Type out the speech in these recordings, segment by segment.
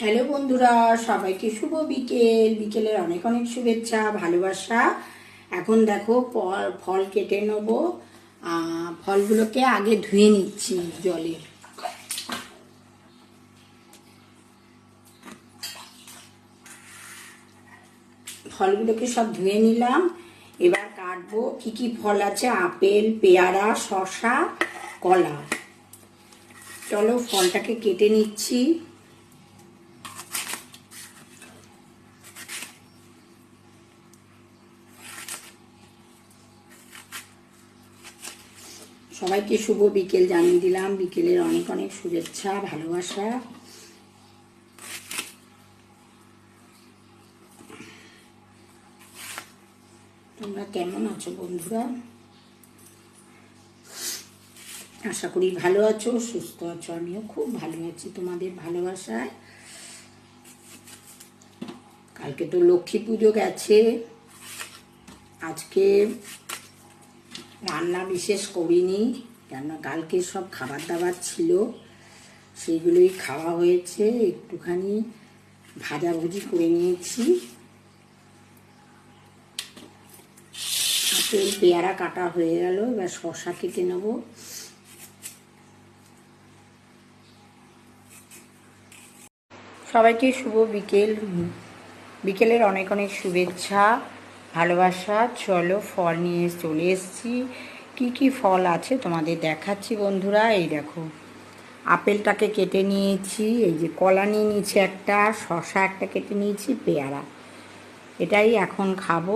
Hello বন্ধুরা, সবাইকে শুভ বিকেল। বিকেলের অনেক অনেক শুভেচ্ছা, ভালোবাসা। এখন দেখো ফল কেটে নেব। ফলগুলোকে আগে ধুয়ে নিচ্ছি জলে। ফলগুলোকে সব ধুয়ে নিলাম। এবার কাটবো কি কি ফল আছে? আপেল, পেয়ারা, শসা, কলা। চলো ফলটাকে কেটে নিচ্ছি। সবাইকে শুভ বিকেল জানিয়ে দিলাম। বিকেলের অনেক অনেক শুভেচ্ছা, ভালোবাসা। তোমরা কেমন আছো বন্ধুরা? আশা করি ভালো আছো, সুস্থ আছো, আমিও খুব ভালো আছি তোমাদের ভালোবাসায়। কালকে তো লক্ষ্মী পুজো গেছে। আজকে রান্না বিশেষ করিনি, কেননা কালকে সব খাবার দাবার ছিল। সেগুলোই খাওয়া হয়েছে, একটুখানি ভাজাভুজি করে নিয়েছি। আপেল পেয়ারা কাটা হয়ে গেল, এবার শশা কেটে নেব। সবাইকে শুভ বিকেল। বিকেলের অনেক অনেক শুভেচ্ছা। ভালোবাসা, চলো ফল নিয়ে চলে এসেছি। কী কী ফল আছে তোমাদের দেখাচ্ছি বন্ধুরা? এই দেখো, আপেলটাকে কেটে নিয়েছি, এই যে কলা নিয়ে নিয়েছি একটা শশা একটা কেটে নিয়েছি, পেয়ারা। এটাই এখন খাব।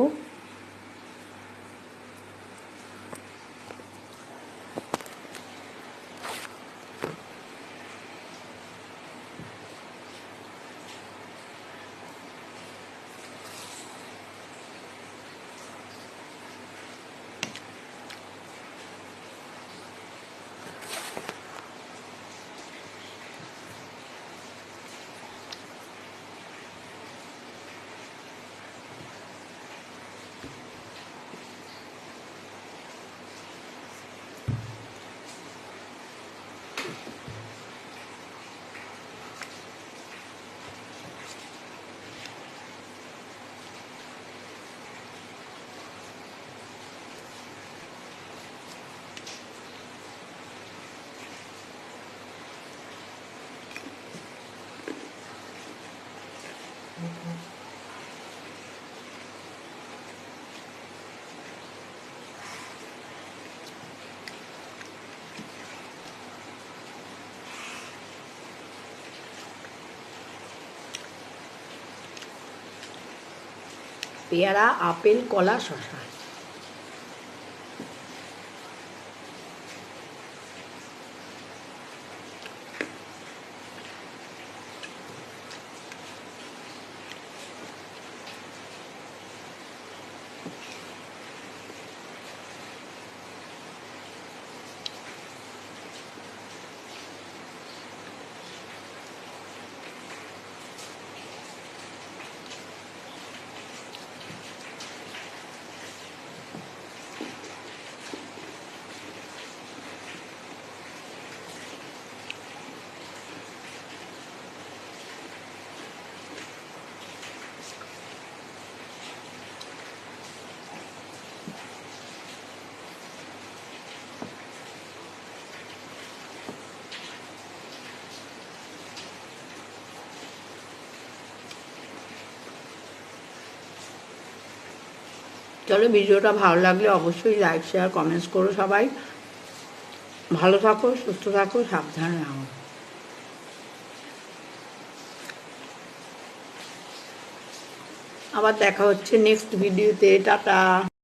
পেয়ারা আপেল কলা শশা চলো ভিডিওটা ভালো লাগলে অবশ্যই লাইক শেয়ার কমেন্টস করো সবাই। ভালো থাকো, সুস্থ থাকো, সাবধানে রাখো আবার দেখা হচ্ছে নেক্সট ভিডিওতে টাটা।